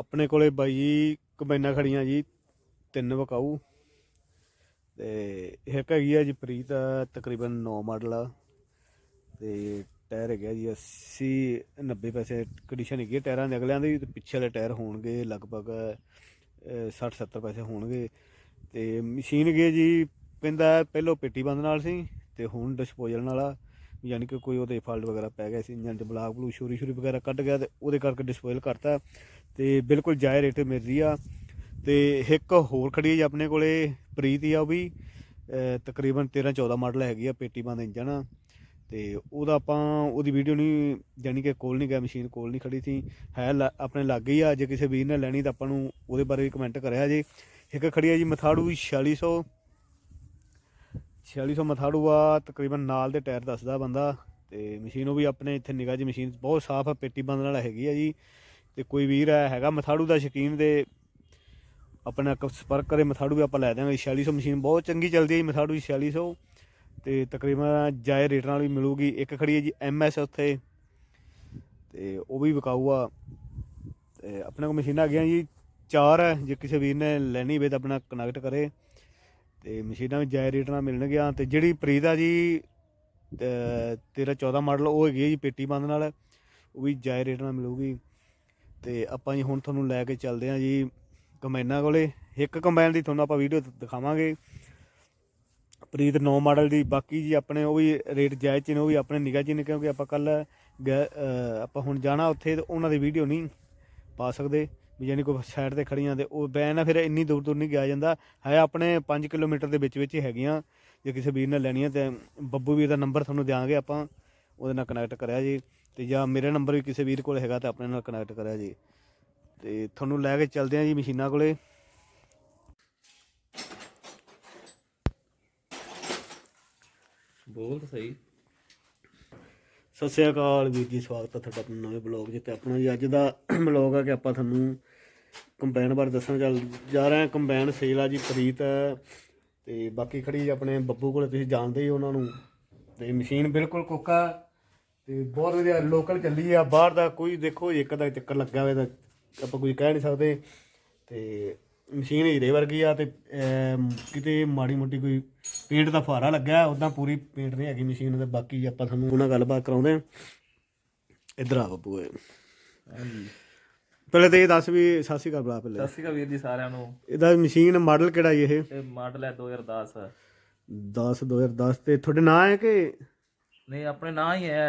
ਆਪਣੇ ਕੋਲੇ ਬਾਈ ਜੀ ਕੰਬਾਈਨਾਂ ਖੜੀਆਂ ਜੀ, ਤਿੰਨ ਵਕਾਊ। ਤੇ ਇੱਕ ਹੈਗੀ ਆ ਜੀ ਪ੍ਰੀਤ, ਤਕਰੀਬਨ 9 ਮਾਡਲ ਆ। ਤੇ ਟਾਇਰ ਹੈਗਾ ਜੀ 80 90 ਪੈਸੇ ਕੰਡੀਸ਼ਨ ਹੈਗੀ ਆ ਟਾਇਰਾਂ ਦੇ ਅਗਲਿਆਂ ਦੇ, ਤੇ ਪਿੱਛੇ ਵਾਲੇ ਟਾਇਰ ਹੋਣਗੇ ਲਗਭਗ 60 70 ਪੈਸੇ ਹੋਣਗੇ। ਤੇ ਮਸ਼ੀਨ ਹੈਗੀ ਜੀ ਕਹਿੰਦਾ ਪਹਿਲੋਂ ਪੇਟੀ ਬੰਦ ਨਾਲ ਸੀ, ਤੇ ਹੁਣ ਡਿਸਪੋਜ਼ਲ ਨਾਲ ਆ। ਯਾਨੀ ਕਿ ਕੋਈ ਉਹਦੇ ਫਾਲਟ ਵਗੈਰਾ ਪੈ ਗਿਆ ਸੀ ਇੰਜਨ ਤੇ ਬਲਾਕ ਬਲੂ ਸ਼ੋਰੀ ਸ਼ੂਰੀ ਵਗੈਰਾ ਕੱਢ ਗਿਆ ਤੇ ਉਹਦੇ ਕਰਕੇ ਡਿਸਪੋਜ਼ਲ ਕਰਤਾ। ਤੇ ਬਿਲਕੁਲ ਜਾਇ ਰੇਟ ਮਿਲ ਰਹੀ ਆ। ਤੇ ਇੱਕ ਹੋਰ ਖੜੀ ਹੈ ਜੀ ਆਪਣੇ ਕੋਲੇ, ਪ੍ਰੀਤ ਆ ਉਹ ਵੀ। ਤਕਰੀਬਨ 13 14 ਮਾਡਲ ਹੈਗੀ ਆ, ਪੇਟੀ ਬੰਦ ਇੰਜਨ ਆ ਤੇ ਉਹਦਾ ਆਪਾਂ, ਉਹਦੀ ਵੀਡੀਓ ਨਹੀਂ ਜਾਨੀ ਕਿ ਕੋਲ ਨਹੀਂ ਗਿਆ, ਮਸ਼ੀਨ ਕੋਲ ਨਹੀਂ ਖੜੀ ਸੀ। ਹੈ ਲਾ- ਆਪਣੇ ਲਾਗੇ ਹੀ ਆ, ਜੇ ਕਿਸੇ ਵੀਰ ਨੇ ਲੈਣੀ ਤਾਂ ਆਪਾਂ ਨੂੰ ਉਹਦੇ ਬਾਰੇ ਵੀ ਕਮੈਂਟ ਕਰਿਆ ਜੀ। ਇੱਕ ਖੜੀ ਆ ਜੀ ਮਥਾੜੂ 4600 4600 ਮਥਾੜੂ ਆ, ਤਕਰੀਬਨ ਨਾਲ ਦੇ ਟਾਇਰ ਦੱਸਦਾ ਬੰਦਾ। ਤੇ ਮਸ਼ੀਨ ਉਹ ਵੀ ਆਪਣੇ ਇੱਥੇ ਨਿਗਾਹ ਜੀ ਮਸ਼ੀਨ ਬਹੁਤ ਸਾਫ਼ ਆ, ਪੇਟੀ ਬੰਦ ਨਾਲ ਹੈਗੀ ਆ ਜੀ। ਤੇ ਕੋਈ ਵੀਰ ਹੈਗਾ ਮਥਾੜੂ ਦਾ ਸ਼ੌਕੀਨ ਦੇ ਆਪਣਾ ਸੰਪਰਕ ਕਰੇ, ਮਥਾੜੂ ਵੀ ਆਪਾਂ ਲੈ ਦਿਆਂਗੇ 4600 ਮਸ਼ੀਨ ਬਹੁਤ ਚੰਗੀ ਚੱਲਦੀ ਹੈ ਜੀ ਮਥਾੜੂ 4600 ਤੇ ਤਕਰੀਬਨ ਜਾਇ ਰੇਟ ਨਾਲ ਵੀ ਮਿਲੂਗੀ, ਇੱਕ ਖੜੀ ਹੈ ਜੀ ਐਮਐਸ ਉੱਥੇ। ਤੇ ਉਹ ਵੀ ਵਿਕਾਊ ਆ ਤੇ ਆਪਣੇ ਕੋਲ ਮਸ਼ੀਨਾਂ ਆ ਗਈਆਂ ਜੀ, ਚਾਰ ਹੈ, ਜੇ ਕਿਸੇ ਵੀਰ ਨੇ ਲੈਣੀ ਹੋਵੇ ਤਾਂ ਆਪਣਾ ਕਨੈਕਟ ਕਰੇ। ਤੇ ਮਸ਼ੀਨਾਂ ਵੀ ਜਾਇ ਰੇਟ ਨਾਲ ਮਿਲਣਗੀਆਂ। ਤੇ ਜਿਹੜੀ ਪ੍ਰੀਤ ਆ ਜੀ 13 14 ਮਾਡਲ, ਉਹ ਹੈਗੀ ਹੈ ਜੀ ਪੇਟੀ ਬੰਦ ਨਾਲ। ਉਹ ਵੀ ਜਾਇ ਰੇਟ ਨਾਲ ਮਿਲੂਗੀ। ਤੇ ਆਪਾਂ ਜੀ ਹੁਣ ਤੁਹਾਨੂੰ ਲੈ ਕੇ ਚੱਲਦੇ ਹਾਂ ਜੀ ਕੰਬਾਈਨਾਂ ਕੋਲੇ। ਇੱਕ ਕੰਬਾਈਨ ਦੀ ਤੁਹਾਨੂੰ ਆਪਾਂ ਵੀਡੀਓ ਦਿਖਾਵਾਂਗੇ। ਪ੍ਰੀਤ 9 ਮਾਡਲ ਦੀ, ਬਾਕੀ ਜੀ ਆਪਣੇ ਉਹ ਵੀ ਰੇਟ ਜਾਇਜ਼ ਚ ਨੇ, ਉਹ ਵੀ ਆਪਣੇ ਨਿਗਾਹ ਚ ਨੇ, ਕਿਉਂਕਿ ਆਪਾਂ ਕੱਲ ਆਪਾਂ ਹੁਣ ਜਾਣਾ ਉੱਥੇ ਤੇ ਉਹਨਾਂ ਦੀ ਵੀਡੀਓ ਨਹੀਂ ਪਾ ਸਕਦੇ, ਵੀ ਯਾਨੀ ਕੋਈ ਸਾਈਡ ਤੇ ਖੜੀਆਂ ਤੇ ਉਹ ਬੈਨ ਆ, ਫਿਰ ਇੰਨੀ ਦੂਰ ਦੂਰ ਨਹੀਂ ਗਿਆ ਜਾਂਦਾ। ਹੈ ਆਪਣੇ 5 ਕਿਲੋਮੀਟਰ ਦੇ ਵਿੱਚ ਵਿੱਚ ਹੈਗੀਆਂ, ਜੇ ਕਿਸੇ ਵੀਰ ਨੇ ਲੈਣੀਆਂ ਤੇ ਬੱਬੂ ਵੀਰ ਦਾ ਨੰਬਰ ਤੁਹਾਨੂੰ ਦਿਆਂਗੇ ਆਪਾਂ। ਉਹਦੇ ਨਾਲ ਕਨੈਕਟ ਕਰਿਆ ਜੀ ਤੇ ਜਾਂ ਮੇਰਾ ਨੰਬਰ ਵੀ ਕਿਸੇ ਵੀਰ ਕੋਲ ਹੈਗਾ ਤਾਂ ਆਪਣੇ ਨਾਲ ਕਨੈਕਟ ਕਰਿਆ ਜੀ। ਤੇ ਤੁਹਾਨੂੰ ਲੈ ਕੇ ਚੱਲਦੇ ਹਾਂ ਜੀ ਮਸ਼ੀਨਾਂ ਕੋਲੇ। ਬੋਲ ਤਾਂ ਸਹੀ। ਸਤਿ ਸ਼੍ਰੀ ਅਕਾਲ ਵੀਰ ਜੀ ਸਵਾਗਤ ਹੈ ਤੁਹਾਡਾ ਆਪਣੇ ਨਵੇਂ ਬਲੌਗ 'ਚ ਤੇ ਆਪਣਾ ਜੀ ਅੱਜ ਦਾ ਬਲੌਗ ਆ ਕਿ ਆਪਾਂ ਤੁਹਾਨੂੰ ਕੰਬਾਈਨ ਬਾਰੇ ਦੱਸਣ ਚੱਲ ਜਾ ਰਹੇ ਹਾਂ ਕੰਬਾਈਨ ਸੇਲ ਆ ਜੀ ਪ੍ਰੀਤ ਹੈ ਤੇ ਬਾਕੀ ਖੜੀ ਜੀ ਆਪਣੇ ਬੱਬੂ ਕੋਲੇ ਤੁਸੀਂ ਜਾਣਦੇ ਹੀ ਹੋ ਉਹਨਾਂ ਨੂੰ। ਤੇ ਮਸ਼ੀਨ ਬਿਲਕੁਲ ਕੋਕਾ ਤੇ ਬਹੁਤ ਵਧੀਆ ਲੋਕਲ ਚੱਲੀ ਆ ਬਾਹਰ ਦਾ ਕੋਈ ਦੇਖੋ ਇੱਕ ਦਾ ਚੱਕਰ ਲੱਗਾ ਹੋਇਆ ਤਾਂ ਆਪਾਂ ਕੁਝ ਕਹਿ ਨਹੀਂ ਸਕਦੇ। ਤੇ ਮਸ਼ੀਨ ਹੀਰੇ ਵਰਗੀ ਆ ਤੇ ਕਿਤੇ ਮਾੜੀ ਮੋਟੀ ਕੋਈ ਪੇਂਟ ਦਾ ਫੁਹਾਰਾ ਲੱਗਾ ਉਦਾਂ ਪੂਰੀ ਪੇਂਟ ਨਹੀਂ ਹੈਗੀ ਮਸ਼ੀਨ ਤੇ ਬਾਕੀ ਆਪਾਂ ਤੁਹਾਨੂੰ ਉਹਨਾਂ ਗੱਲਬਾਤ ਕਰਾਉਂਦੇ ਆ ਇਧਰ ਆ ਬੱਬੂ ਏ ਪਹਿਲੇ ਤੇ ਇਹ ਦੱਸ ਵੀ ਸਤਿ ਸ਼੍ਰੀ ਅਕਾਲ ਬੁਲਾ ਪਹਿਲੇ। ਸਤਿ ਸ਼੍ਰੀ ਅਕਾਲ ਵੀਰ ਜੀ ਸਾਰਿਆਂ ਨੂੰ। ਇਹਦਾ ਮਸ਼ੀਨ ਮਾਡਲ ਕਿਹੜਾ ਜੀ ਇਹ? ਇਹ ਮਾਡਲ ਹੈ 2010 10 2010 ਤੇ ਤੁਹਾਡੇ ਨਾਂ ਹੈ ਕਿ ਨਹੀਂ ਆਪਣੇ ਨਾਂ ਹੀ ਹੈ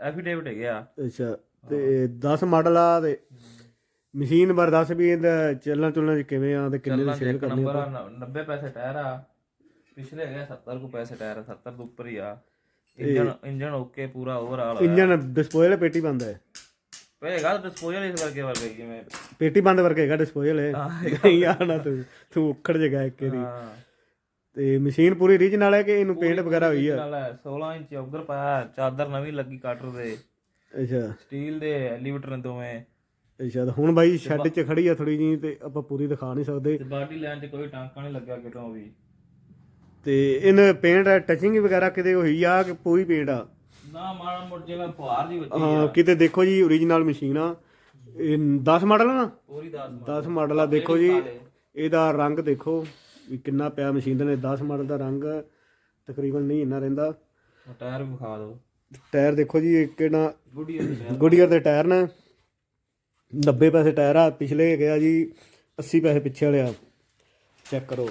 ਐਫੀਡੇਵਿਟ ਹੈਗੇ ਅੱਛਾ ਤੇ 10 ਮਾਡਲ ਆ ਤੇ ਮਸ਼ੀਨ ਬਾਰੇ ਦੱਸ ਵੀ ਇਹਦਾ ਚੱਲਣ ਚੁਲਣ ਕਿਵੇਂ ਆ ਤੇ ਕਿੰਨੇ ਸੇਲ ਕਰਨੀ ਆ ਨ- 90 ਪੈਸੇ ਟਾਇਰ ਆ। ਪਿਛਲੇ ਹੈਗੇ ਆ 70 ਕੋ ਪੈਸੇ ਟਾਇਰ ਆ 70 ਤੋਂ ਉੱਪਰ ਹੀ ਆ। ਇੰਜਨ ਇੰਜਨ ਓਕੇ ਪੂਰਾ ਓਵਰਆਲ ਇੰਜਨ ਡਿਸਪੋਜ਼ਲ ਪੇਟੀ ਬੰਦ ਹੈ ਪਏਗਾ ਡਿਸਪੋਜ਼ਲ ਇਸ ਵਰਗੇ ਵਰਗੇ ਜਿਵੇਂ ਪੇਟੀ ਬੰਦ ਵਰਗਾ ਹੈਗਾ ਡਿਸਪੋਜ਼ਲ ਹੈ ਯਾਰ ਨਾ ਤੂੰ ਤੂੰ ਉਖੜ ਜਗਾ ਇੱਕ ਹਾਂ। ਤੇ ਮਸ਼ੀਨ ਪੂਰੀ ਰੀਜਨਲ ਹੈ ਕਿ ਇਹਨੂੰ ਪੇਂਟ ਵਗੈਰਾ ਹੋਈ ਆ? ਨਾਲ ਹੈ। 16 ਇੰਚ ਉਧਰ ਪਾਇਆ ਚਾਦਰ ਨਵੀਂ ਲੱਗੀ ਕਟਰ ਦੇ। ਅੱਛਾ। ਸਟੀਲ ਦੇ ਐਲੀਵੇਟਰ ਨੇ ਦੋਵੇਂ। ਅੱਛਾ ਤਾਂ ਹੁਣ ਬਾਈ ਸ਼ੈੱਡ 'ਚ ਖੜੀ ਆ ਥੋੜੀ ਜੀ ਤੇ ਆਪਾਂ ਪੂਰੀ ਦਿਖਾ ਨਹੀਂ ਸਕਦੇ। ਤੇ ਬਾਡੀ ਲਾਈਨ 'ਚ ਕੋਈ ਟਾਂਕਾ ਨਹੀਂ ਲੱਗਿਆ ਕਿਤੋਂ ਵੀ। ਤੇ ਇਹਨ ਪੇਂਟ ਟਚਿੰਗ ਵਗੈਰਾ ਕਿਤੇ ਹੋਈ ਆ ਕਿ ਪੂਰੀ ਪੇਂਟ ਆ? ਨਾ ਮਾੜਾ ਮੋਟ ਜਿਵੇਂ ਫੁਹਾਰ ਦੀ ਵੱਜੀ ਹਾਂ ਕਿਤੇ ਦੇਖੋ ਜੀ ਓਰੀਜਨਲ ਮਸ਼ੀਨ ਆ। ਇਹ 10 ਮਾਡਲ ਆ ਨਾ? ਪੂਰੀ 10 10 ਮਾਡਲ ਆ ਦੇਖੋ ਜੀ। ਇਹਦਾ ਰੰਗ ਦੇਖੋ। ਵੀ ਕਿੰਨਾ ਪਿਆ ਮਸ਼ੀਨ ਦੇ ਨੇ 10 ਮਾਡਲ ਦਾ ਰੰਗ ਤਕਰੀਬਨ ਨਹੀਂ ਇੰਨਾ ਰਹਿੰਦਾ। ਟਾਇਰ ਵਿਖਾ ਦਿਓ। ਟਾਇਰ ਦੇਖੋ ਜੀ ਇਹ ਕਿਹੜਾ ਗੁਡੀਅਰ ਦੇ ਟਾਇਰ। ਨੇ। 90 ਪੈਸੇ ਟਾਇਰ ਆ ਪਿਛਲੇ ਹੈਗੇ ਆ ਜੀ 80 ਪੈਸੇ ਪਿੱਛੇ ਵਾਲੇ ਆ। ਚੈੱਕ ਕਰੋ।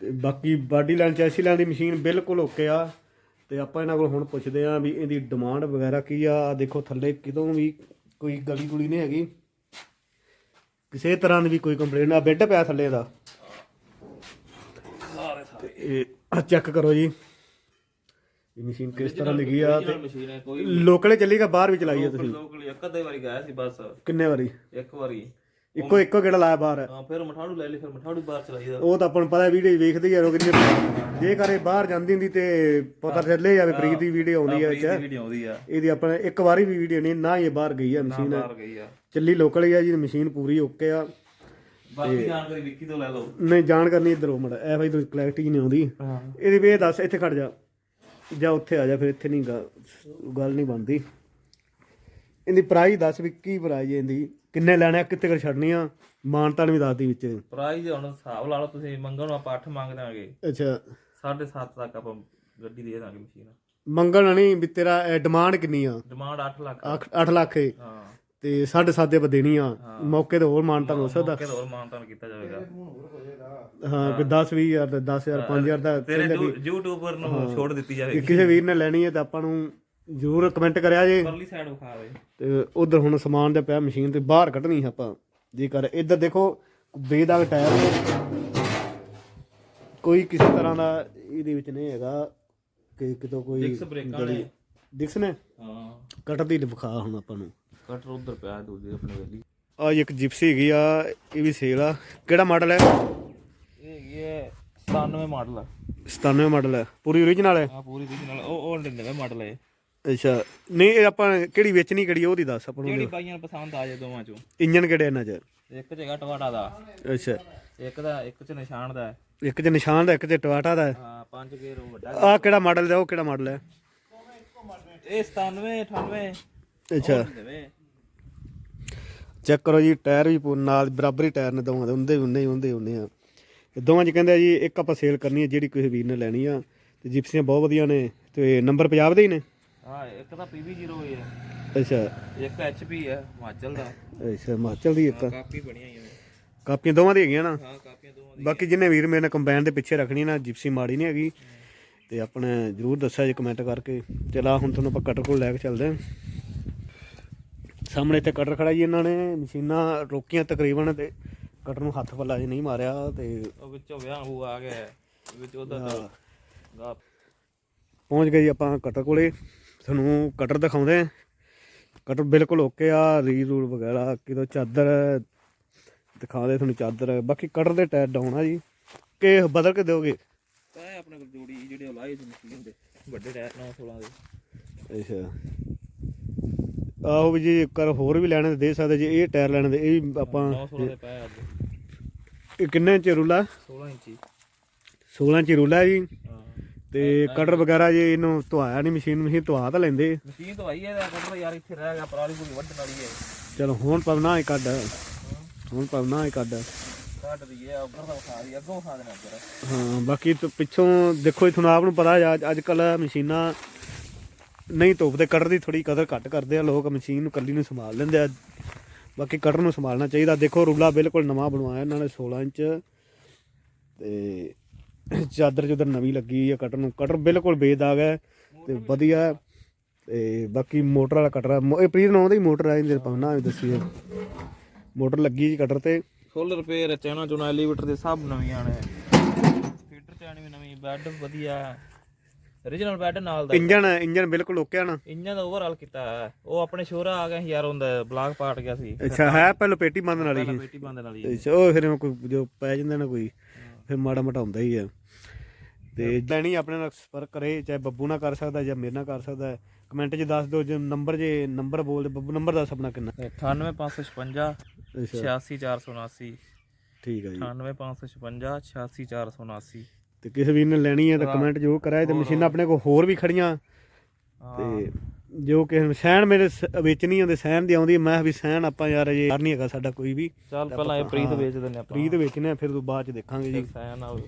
ਤੇ ਬਾਕੀ ਬਾਡੀ ਲਾਈਨ ਚੈਸੀ ਲਾਈਨ ਦੀ ਮਸ਼ੀਨ ਬਿਲਕੁਲ ਓਕੇ ਆ। ਤੇ ਆਪਾਂ ਇਹਨਾਂ ਕੋਲ ਹੁਣ ਪੁੱਛਦੇ ਆ ਵੀ ਇਹਦੀ ਡਿਮਾਂਡ ਵਗੈਰਾ ਕੀ ਆ। ਆ ਦੇਖੋ ਥੱਲੇ ਕਿਤੋਂ ਵੀ ਕੋਈ ਗਲੀ ਗੁਲੀ ਨਹੀਂ ਹੈਗੀ। ਕਿਸੇ ਤਰ੍ਹਾਂ ਦੀ ਵੀ ਕੋਈ ਕੰਪਲੇਂਟ ਆ ਬੈੱਡ ਪਿਆ ਥੱਲੇ ਦਾ ਤੇ ਇਹ ਚੈੱਕ ਕਰੋ ਜੀ। ਇਹ ਮਸ਼ੀਨ ਕਿਸ ਤਰ੍ਹਾਂ ਲੱਗੀ ਆ ਤੇ ਮਸ਼ੀਨ ਹੈ ਕੋਈ ਲੋਕਲੇ ਚੱਲੀਗਾ ਬਾਹਰ ਵੀ ਚਲਾਈ ਆ ਤੁਸੀਂ? ਲੋਕਲ ਇੱਕ ਅੱਧੇ ਵਾਰੀ ਗਿਆ ਸੀ ਬਸ। ਕਿੰਨੇ ਵਾਰੀ? ਇੱਕ ਵਾਰੀ। ਇੱਕੋ ਇੱਕੋ ਕਿਹੜਾ ਲਾਇਆ ਬਾਹਰ? ਹਾਂ ਫਿਰ ਮਠਾੜੂ ਲੈ ਲਈ ਫਿਰ ਮਠਾੜੂ ਬਾਹਰ ਚਲਾਈਦਾ ਉਹ ਤਾਂ ਆਪਾਂ ਨੂੰ ਪਤਾ ਵੀਡੀਓ ਵੇਖਦੇ ਯਾਰ ਉਹ ਕਿੰਨੀ ਜੇ ਕਰੇ ਬਾਹਰ ਜਾਂਦੀ ਹੁੰਦੀ ਤੇ ਪਤਾ ਚੱਲੇ ਜਾਵੇ ਪ੍ਰੀਤ ਦੀ ਵੀਡੀਓ ਆਉਂਦੀ ਹੈ ਦੀ ਵੀਡੀਓ ਆਉਂਦੀ ਆ। ਇਹਦੀ ਆਪਾਂ ਇੱਕ ਵਾਰੀ ਵੀ ਵੀਡੀਓ ਨਹੀਂ ਨਾ ਇਹ ਬਾਹਰ ਗਈ ਆ ਮਸ਼ੀਨ। ਬਾਹਰ ਗਈ ਆ। ਚੱਲੀ ਲੋਕਲ ਹੀ ਆ ਜੀ ਮਸ਼ੀਨ ਪੂਰੀ ਓਕੇ ਆ। ਬਾਕੀ ਜਾਣਕਾਰੀ ਵਿੱਕੀ ਤੋਂ ਲੈ ਲਓ। ਨਹੀਂ ਜਾਣ ਕਰਨੀ ਇੱਧਰ ਮੜਾ ਐ ਭਾਈ ਤੂੰ ਕਲੈਰਿਟੀ ਨਹੀਂ ਆਉਂਦੀ। ਹਾਂ। ਇਹਦੀ ਵੀ ਇਹ ਦੱਸ ਇੱਥੇ ਖੜ ਜਾ। ਜਾਂ ਉੱਥੇ ਆ ਜਾ ਫਿਰ ਇੱਥੇ ਨਹੀਂ ਗੱਲ ਨਹੀਂ ਬਣਦੀ। ਇਹਦੀ ਪ੍ਰਾਈਸ ਦੱਸ ਵੀ ਕੀ ਪ੍ਰਾਈਸ ਹੈ ਇਹਦੀ। ਕਿੰਨੇ ਲੈਣੇ ਆ ਕਿੱਥੇ ਕਰ ਛੱਡਣੀ ਆ? ਮਾਨਤਾਨ ਵੀ ਦੱਸਦੀ ਵਿੱਚ। ਪ੍ਰਾਈਜ਼ ਹੁਣ ਹਿਸਾਬ ਲਾ ਲਓ ਤੁਸੀਂ ਮੰਗਣ ਆਪਾਂ 8 ਮੰਗ ਦਾਂਗੇ। ਅੱਛਾ। 7.5 ਤੱਕ ਆਪਾਂ ਗੱਡੀ ਦੇ ਦਾਂਗੇ ਮਸ਼ੀਨ ਮੰਗਣ ਨਹੀਂ ਵੀ ਤੇਰਾ ਡਿਮਾਂਡ ਕਿੰਨੀ ਆ? ਡਿਮਾਂਡ 8 ਲੱਖ। 8 ਲੱਖ ਹਾਂ। ਤੇ 7.5 ਆਪਾਂ ਦੇਣੀ ਆ। ਮੌਕੇ ਤੇ ਹੋਰ ਮਾਨਤਾਨ ਹੋ ਸਕਦਾ। ਕਿਹਦਾ ਹੋਰ ਮਾਨਤਾਨ ਕੀਤਾ ਜਾਵੇਗਾ। ਹਾਂ ਕਿ 10 20 ਹਜ਼ਾਰ ਦਾ 10000 5000 ਦਾ ਤੇਰੇ ਯੂਟਿਊਬਰ ਨੂੰ ਛੋੜ ਦਿੱਤੀ ਜਾਵੇਗੀ। ਕਿਸੇ ਵੀਰ ਨੇ ਲੈਣੀ ਹੈ ਤਾਂ ਆਪਾਂ ਨੂੰ ਜ਼ਰੂਰ ਕਮੈਂਟ ਕਰਿਆ ਜੇ। ਪਰਲੀ ਸਾਈਡ ਵਿਖਾ ਦੇ ਤੇ ਉਧਰ ਹੁਣ ਸਮਾਨ ਦਾ ਪਿਆ ਮਸ਼ੀਨ ਤੇ ਬਾਹਰ ਕੱਢਣੀ ਸੀ ਆਪਾਂ। ਜੀ ਕਰ ਇੱਧਰ ਦੇਖੋ ਬੇਦਾਗ ਟਾਇਰ ਨੇ। ਕੋਈ ਕਿਸੇ ਤਰ੍ਹਾਂ ਦਾ ਇਹਦੇ ਵਿੱਚ ਨਹੀਂ ਹੈਗਾ ਕਿ ਕਿਤੋਂ ਕੋਈ ਡਿਕਸ ਬ੍ਰੇਕਾਂ ਨੇ ਡਿਕਸ ਨੇ? ਹਾਂ। ਕੱਟਦੀ ਵਿਖਾ ਹੁਣ ਆਪਾਂ ਨੂੰ। ਕਟਰ ਉਧਰ ਪਿਆ ਦੂਜੀ ਆਪਣੇ ਵੇਲੀ ਆ ਇੱਕ ਜਿਪਸੀ ਹੈਗੀ ਆ ਇਹ ਵੀ ਸੇਲ ਆ। ਕਿਹੜਾ ਮਾਡਲ ਹੈ? ਇਹ ਹੈਗੀ ਹੈ 97 ਮਾਡਲ ਆ। 97 ਮਾਡਲ ਹੈ। ਪੂਰੀ ਓਰੀਜਨਲ ਹੈ? ਆ ਪੂਰੀ ਰੀਜਨਲ ਉਹ ਉਹ 99 ਮਾਡਲ ਹੈ ਅੱਛਾ। ਨਹੀਂ ਇਹ ਆਪਾਂ ਕਿਹੜੀ ਵੇਚਣੀ ਕਿਹੜੀ ਉਹਦੀ ਦੱਸ ਆਪਾਂ ਨੂੰ। ਜਿਹੜੀ ਬਾਈਆਂ ਨੂੰ ਪਸੰਦ ਆ ਜਾਏ ਦੋਵਾਂ ਚੋਂ? ਇੰਜਨ ਕਿਹੜੇ ਇਹਨਾਂ ਚ? ਇੱਕ ਜਗ੍ਹਾ ਟਵਾਟਾ ਦਾ। ਅੱਛਾ। ਇੱਕ ਦਾ ਇੱਕ ਚ ਨਿਸ਼ਾਨ ਦਾ। ਹੈ। ਇੱਕ ਚ ਨਿਸ਼ਾਨ ਦਾ ਇੱਕ ਚ ਟਵਾਟਾ ਦਾ। ਹਾਂ ਪੰਜ ਗੇਅਰ ਉਹ ਵੱਡਾ। ਆ ਕਿਹੜਾ ਮਾਡਲ ਦਾ ਉਹ ਕਿਹੜਾ ਮਾਡਲ ਹੈ? ਇਹ 97 98 ਅੱਛਾ। ਚੈੱਕ ਕਰੋ ਜੀ ਟਾਇਰ ਵੀ ਨਾਲ ਬਰਾਬਰੀ ਟਾਇਰ ਨੇ ਦੋਵਾਂ ਦੇ ਹੁੰਦੇ ਹੁੰਦੇ ਹੀ ਹੁੰਦੇ ਹੁੰਦੇ ਆ। ਇਹ ਦੋਵਾਂ ਚ ਕਹਿੰਦੇ ਆ ਜੀ ਇੱਕ ਆਪਾਂ ਸੇਲ ਕਰਨੀ ਹੈ ਜਿਹੜੀ ਕਿਸੇ ਵੀਰ ਨੇ ਲੈਣੀ ਆ। ਤੇ ਜਿਪਸੀਆਂ ਬਹੁਤ ਵਧੀਆ ਨੇ ਤੇ ਨੰਬਰ ਪੰਜਾਬ ਦੇ ਹੀ ਨੇ? ਹਾਂ ਇੱਕ ਤਾਂ PV0 ਹੈ ਅੱਛਾ। ਇੱਕ HP ਹੈ ਹਿਮਾਚਲ ਦਾ। ਅੱਛਾ ਹਿਮਾਚਲ ਦੀ ਇੱਕ ਆ। ਕਾਪੀ ਬਣੀਆਂ ਹੋਈਆਂ ਨੇ ਕਾਪੀਆਂ ਦੋਵਾਂ ਦੀ ਹੈਗੀਆਂ ਨਾ? ਹਾਂ ਕਾਪੀਆਂ ਦੋਵਾਂ ਬਾਕੀ ਜਿੰਨੇ ਵੀਰ ਮੇਰੇ ਨਾਲ ਕੰਬਾਈਨ ਦੇ ਪਿੱਛੇ ਰੱਖਣੀ ਨਾ ਜਿਪਸੀ ਮਾੜੀ ਨਹੀਂ ਹੈਗੀ। ਤੇ ਆਪਣੇ ਜਰੂਰ ਦੱਸਿਆ ਜੀ ਕਮੈਂਟ ਕਰਕੇ। ਚਲਾ ਹੁਣ ਤੁਹਾਨੂੰ ਆਪਾਂ ਕਟਰ ਕੋਲ ਲੈ ਕੇ ਚੱਲਦੇ ਹਾਂ ਸਾਹਮਣੇ ਤੇ ਕਟਰ ਖੜਾ ਜੀ ਇਹਨਾਂ ਨੇ ਮਸ਼ੀਨਾਂ ਰੋਕੀਆਂ ਤਕਰੀਬਨ ਤੇ ਕਟਰ ਨੂੰ ਹੱਥ ਪੱਲਾ ਜੀ ਨਹੀਂ ਮਾਰਿਆ ਤੇ ਉਹ ਵਿੱਚੋਂ ਵਿਆਹ ਉਹ ਆ ਗਿਆ। ਵਿੱਚ ਉਹਦਾ ਪਹੁੰਚ ਗਏ ਜੀ ਆਪਾਂ ਕਟਰ ਕੋਲੇ। ਤੁਹਾਨੂੰ ਕਟਰ ਦਿਖਾਉਂਦੇ ਕਟਰ ਬਿਲਕੁਲ ਓਕੇ ਆ ਰੀ ਰੂਲ ਵਗੈਰਾ ਕਿਤੋਂ ਚਾਦਰ ਦਿਖਾਉਂਦੇ ਤੁਹਾਨੂੰ ਚਾਦਰ। ਬਾਕੀ ਕਟਰ ਦੇ ਟਾਇਰ ਡਾਉਣ ਆ ਜੀ। ਕਿ ਬਦਲ ਕੇ ਦਿਓਗੇ? ਤਾਂ ਆਪਣੇ ਕੋਲ ਜੋੜੀ ਜਿਹੜੇ ਲਾਏ ਸੀ ਮਸ਼ੀਨ ਦੇ। ਵੱਡੇ ਟਾਇਰ 916 ਦੇ। ਅੱਛਾ। ਆਹੋ ਵੀ ਜੀ ਕਰ ਹੋਰ ਵੀ ਲੈਣੇ ਦੇ ਸਕਦੇ ਜੇ ਇਹ ਟਾਇਰ ਲੈਣੇ ਤੇ ਇਹ ਵੀ ਆਪਾਂ 916 ਦੇ ਪਏ ਅੱਜ। ਇਹ ਕਿੰਨੇ ਇੰਚ ਰੂਲਾ? 16 ਇੰਚੀ। 16 ਇੰਚ ਰੂਲਾ ਜੀ। ਤੇ ਕਟਰ ਵਗੈਰਾ ਜੇ ਇਹਨੂੰ ਧਵਾਇਆ ਨਹੀਂ ਮਸ਼ੀਨ ਮਸ਼ੀਨ ਧਵਾ ਤਾਂ ਲੈਂਦੇ। ਮਸ਼ੀਨ ਆਈ ਹੈ ਦਾ ਕੱਢ ਯਾਰ ਇੱਥੇ ਰਹਿ ਗਿਆ ਪਰਾਲੀ ਪੂਰੀ ਵੱਢਣ ਵਾਲੀ ਹੈ ਚਲੋ ਹੁਣ ਪਵਨਾ ਹੀ ਕੱਢ। ਹੁਣ ਪਵਨਾ ਹੀ ਕੱਢ। ਕੱਢ ਦਈਏ ਉੱਧਰ ਦਾ ਵਿਖਾ ਦੀ ਅੱਗੋਂ ਵਿਖਾ ਦੇਣਾ ਹਾਂ ਬਾਕੀ ਤੋਂ ਪਿੱਛੋਂ ਦੇਖੋ ਜੀ ਤੁਹਾਨੂੰ ਆਪ ਨੂੰ ਪਤਾ ਅੱਜ ਕੱਲ ਮਸ਼ੀਨਾਂ ਨਹੀਂ ਧੁੱਪ ਧੁੱਪਦੇ ਕਟਰ ਦੀ ਥੋੜੀ ਕਦਰ ਘੱਟ ਕਰਦੇ ਆ, ਲੋਕ ਮਸ਼ੀਨ ਨੂੰ ਕੱਲੀ ਨੂੰ ਸੰਭਾਲ ਲੈਂਦੇ ਆ। ਬਾਕੀ ਕਟਰ ਨੂੰ ਸੰਭਾਲਣਾ ਚਾਹੀਦਾ। ਦੇਖੋ ਰੂਲਾ ਬਿਲਕੁਲ ਨਵਾਂ ਬਣਵਾਇਆ ਇਹਨਾਂ ਨੇ 16 ਇੰਚ। ਤੇ ਚਾਦਰ ਚੁਦਰ ਨਵੀਂ ਲੱਗੀ ਹੈ ਕਟਰ ਨੂੰ। ਕਟਰ ਬਿਲਕੁਲ ਬੇਦਾਗ ਹੈ ਤੇ ਵਧੀਆ ਹੈ। ਤੇ ਬਾਕੀ ਮੋਟਰ ਵਾਲਾ ਕਟਰ ਹੈ ਮੋ- ਇਹ ਪ੍ਰੀਤ ਨਾਮ ਦਾ ਹੀ ਮੋਟਰ ਆ ਇਹਦੇ ਪਾਉਣਾ ਵੀ ਦੱਸੀ ਮੋਟਰ ਲੱਗੀ ਜੀ ਕਟਰ ਤੇ। ਫੁੱਲ ਰਿਪੇਅਰ ਚੈਨਾ ਚੁਣਾ ਐਲੀਵੇਟਰ ਦੇ ਸਭ ਨਵੀਆਂ ਨੇ। ਫੀਡਰ ਚੈਨ ਵੀ ਨਵੀਂ ਬੈੱਡ ਵਧੀਆ origignal ਬੈੱਡ ਨਾਲ ਦਾ। ਇੰਜਨ ਇੰਜਨ ਬਿਲਕੁਲ ਓਕੇ ਆ ਨਾ। ਇੰਜਨ ਦਾ ਓਵਰਆਲ ਕੀਤਾ ਹੈ। ਉਹ ਆਪਣੇ ਸ਼ੋਰਾ ਆ ਗਿਆ ਸੀ ਯਾਰ ਹੁੰਦਾ ਬਲਾਕ ਪਾਟ ਗਿਆ ਸੀ। ਅੱਛਾ ਹੈ ਪਹਿਲਾਂ ਪੇਟੀ ਬੰਦ ਵਾਲੀ ਸੀ। ਬੇਟੀ ਬੰਦ ਵਾਲੀ ਹੈ। ਅੱਛਾ ਉਹ ਫਿਰ ਕੋਈ ਜੋ ਪੈ ਜਾਂਦਾ ਨਾ ਕੋਈ ਫਿਰ ਮਾੜਾ ਮੋਟਾ ਹੁੰਦਾ ਹੀ ਆ। ਤੇ ਲੈਣੀ ਆਪਣੇ ਨਾਲ ਸੰਪਰਕ ਕਰੇ ਚਾਹੇ ਬੱਬੂ ਨਾਲ ਕਰ ਸਕਦਾ ਜਾਂ ਮੇਰੇ ਨਾਲ ਕਰ ਸਕਦਾ ਹੈ। ਕਮੈਂਟ 'ਚ ਦੱਸ ਦਿਓ ਜੇ ਨੰਬਰ ਜੇ ਨੰਬਰ ਬੋਲਦੇ ਬੱਬੂ ਨੰਬਰ ਦੱਸ ਆਪਣਾ ਕਿੰਨਾ। 98556 ਅੱਛਾ। 86479 ਠੀਕ ਹੈ ਜੀ। 98556 86479 ਤੇ ਕਿਸੇ ਵੀਰ ਨੇ ਲੈਣੀ ਹੈ ਤਾਂ ਕਮੈਂਟ ਜ਼ਰੂਰ ਕਰਾਏ ਤੇ ਮਸ਼ੀਨਾਂ ਆਪਣੇ ਕੋਲ ਹੋਰ ਵੀ ਖੜੀਆਂ। ਤੇ ਜੋ ਕਿਸੇ ਨੂੰ ਸਹਿਣ ਮੇਰੇ ਸ- ਵਿੱਚ ਨਹੀਂ ਆਉਂਦੇ ਸਹਿਣ ਦੀ ਆਉਂਦੀ ਮੈਂ ਵੀ ਸਹਿਣ ਆਪਾਂ ਯਾਰ ਇਹ ਯਾਰ ਨਹੀਂ ਹੈਗਾ ਸਾਡਾ ਕੋਈ ਵੀ। ਚੱਲ ਪਹਿਲਾਂ ਇਹ ਪ੍ਰੀਤ ਵੇਚ ਦਿੰਨੇ ਆਪਾਂ। ਪ੍ਰੀਤ ਵੇਚਨੇ ਆ, ਫਿਰ ਤੋਂ ਬਾਅਦ ਚ ਦੇਖਾਂਗੇ ਜੀ। ਨਾ ਹੋਵੇ